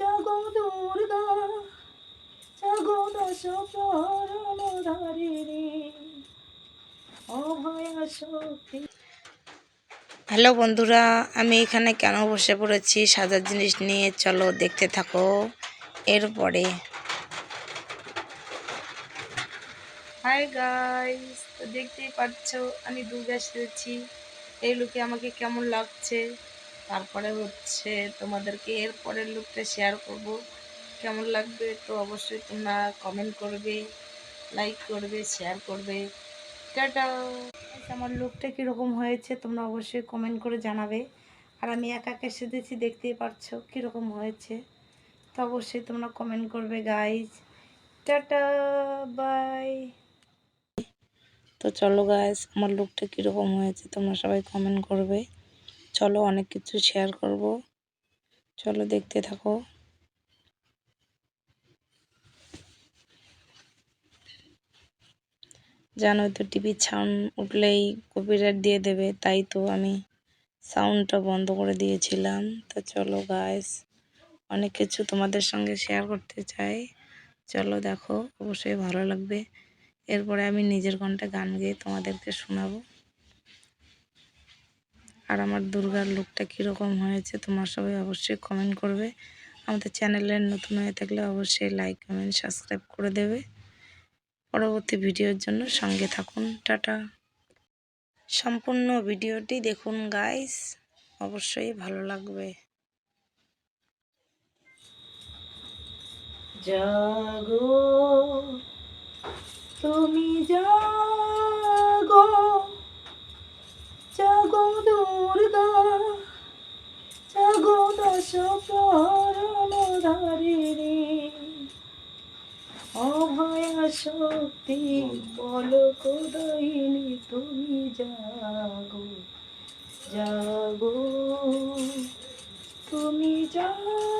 জাগো দুর্গা জাগো দশ প্রহরণ ধারিণী অভয়া শক্তি। হ্যালো বন্ধুরা আমি এখানে কেন বসে পড়েছি সাজার জিনিস নিয়ে চলো দেখতে থাকো। এরপরে। হাই গাইস তো দেখতেই পাচ্ছ আমি দুর্গা সেরেছি এই লুকে আমাকে কেমন লাগছে? তারপরে হচ্ছে তোমাদেরকে এর পরের লুকটা শেয়ার করব। কেমন লাগবে তো অবশ্যই তোমরা কমেন্ট করবে লাইক করবে শেয়ার করবে। টাটা! আমার লুকটা কীরকম হয়েছে তোমরা অবশ্যই কমেন্ট করে জানাবে। আর আমি একা একা সেধেছি দেখতেই পারছ কীরকম হয়েছে। তো অবশ্যই তোমরা কমেন্ট করবে গাইজ টাটা! বাই তো চলো গাইজ আমার লুকটা কীরকম হয়েছে তোমরা সবাই কমেন্ট করবে। চলো অনেক কিছু শেয়ার করব। চলো দেখতে থাকো। জানোই তো টিভির সাউন্ড উঠলেই কপিরাইট দিয়ে দেবে, তাই তো আমি সাউন্ডটা বন্ধ করে দিয়েছিলাম। তো চলো গাইস অনেক কিছু তোমাদের সঙ্গে শেয়ার করতে চাই। চলো দেখো, অবশ্যই ভালো লাগবে। এরপরে আমি নিজের কণ্ঠে গান গেয়ে তোমাদেরকে শোনাবো। আর আমার দুর্গার লুকটা কীরকম হয়েছে তোমার সবাই অবশ্যই কমেন্ট করবে। আমাদের চ্যানেলের নতুন হয়ে থাকলে অবশ্যই লাইক কমেন্ট সাবস্ক্রাইব করে দেবে। পরবর্তী ভিডিওর জন্য সঙ্গে থাকুন। টাটা। সম্পূর্ণ ভিডিওটি দেখুন গাইস অবশ্যই ভালো লাগবে। জাগো, তুমি জাগো দুর্গা জাগো দশ প্রহরণ ধারিণী অভয়া শক্তি বল দয়নি তুমি জাগো জাগো তুমি জাগো।